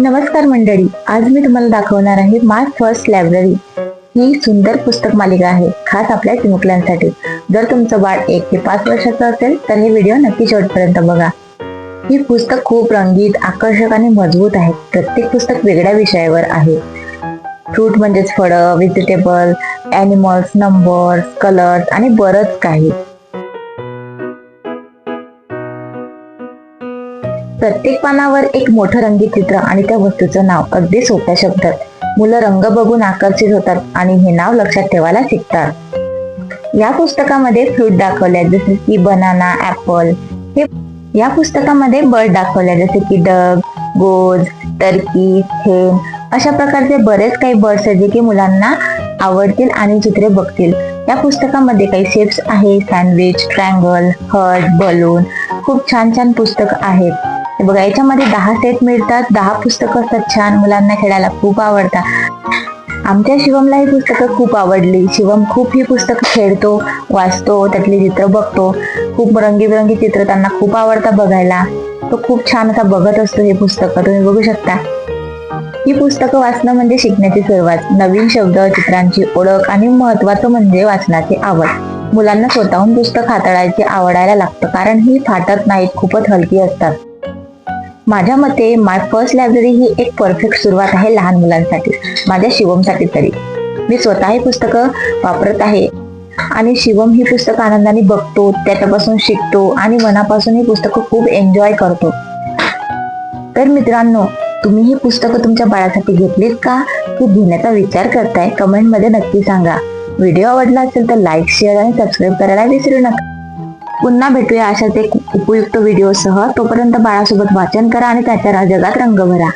नमस्कार मंडळी आज मी तुम्हाला दाखवणार आहे माय फर्स्ट लायब्ररी ही सुंदर पुस्तक मालिका आहे खास आपल्या चिमुकल्यांसाठी. जर तुमचं बाळ एक ते पाच वर्षाचं असेल तर हे व्हिडिओ नक्की शेवटपर्यंत बघा. ही पुस्तक खूप रंगीत आकर्षक आणि मजबूत आहे. प्रत्येक पुस्तक वेगळ्या विषयावर आहे. फ्रूट म्हणजेच फळं व्हेजिटेबल ॲनिमल्स नंबर्स कलर्स आणि बरंच काही. प्रत्येक पानावर एक मोठं रंगीत चित्र आणि त्या वस्तूचं नाव अगदी सोप्या शब्दात. मुलं रंग बघून आकर्षित होतात आणि हे नाव लक्षात ठेवायला शिकतात. या पुस्तकामध्ये फ्रूट दाखवले जसे की बनाना ऍपल हे या पुस्तकामध्ये बर्ड दाखवले जसे की डग गोज टर्की हेन अशा प्रकारचे बरेच काही बर्ड्स आहेत जे की मुलांना आवडतील आणि चित्रे बघतील. या पुस्तकामध्ये काही शेप्स आहे सँडविच ट्रँगल हर्ट बलून खूप छान छान पुस्तक आहेत. बघा याच्यामध्ये दहा सेट मिळतात. दहा पुस्तकं असतात छान मुलांना खेळायला खूप आवडतात. आमच्या शिवमला ही पुस्तकं खूप आवडली. शिवम खूप ही पुस्तकं खेळतो वाचतो त्यातली चित्र बघतो. खूप रंगीबेरंगी चित्र त्यांना खूप आवडतात बघायला. तो खूप छान असा बघत असतो हे पुस्तकं. तुम्ही बघू शकता. ही पुस्तकं वाचणं म्हणजे शिकण्याची सुरुवात. नवीन शब्द चित्रांची ओळख आणि महत्वाचं म्हणजे वाचनाची आवड. मुलांना स्वतःहून पुस्तक हाताळायची आवडायला लागतं कारण ही फाटत नाहीत खूपच हलकी असतात. माझ्या मते माय फर्स्ट लायब्ररी ही एक परफेक्ट सुरुवात आहे लहान मुलांसाठी माझ्या शिवमसाठी तरी. मी स्वतः ही पुस्तकं वापरत आहे आणि शिवम ही पुस्तकं आनंदाने बघतो त्याच्यापासून शिकतो आणि मनापासून ही पुस्तकं खूप एन्जॉय करतो. तर मित्रांनो तुम्ही ही पुस्तकं तुमच्या बाळासाठी घेतलीत का? की घेण्याचा विचार करताय कमेंटमध्ये नक्की सांगा. व्हिडिओ आवडला असेल तर लाईक शेअर आणि सबस्क्राईब करायला विसरू नका. पुन्हा भेटूया अशाच एक उपयुक्त व्हिडिओसह तोपर्यंत बाळासोबत वाचन करा आणि त्याच्या जगात रंग भरा.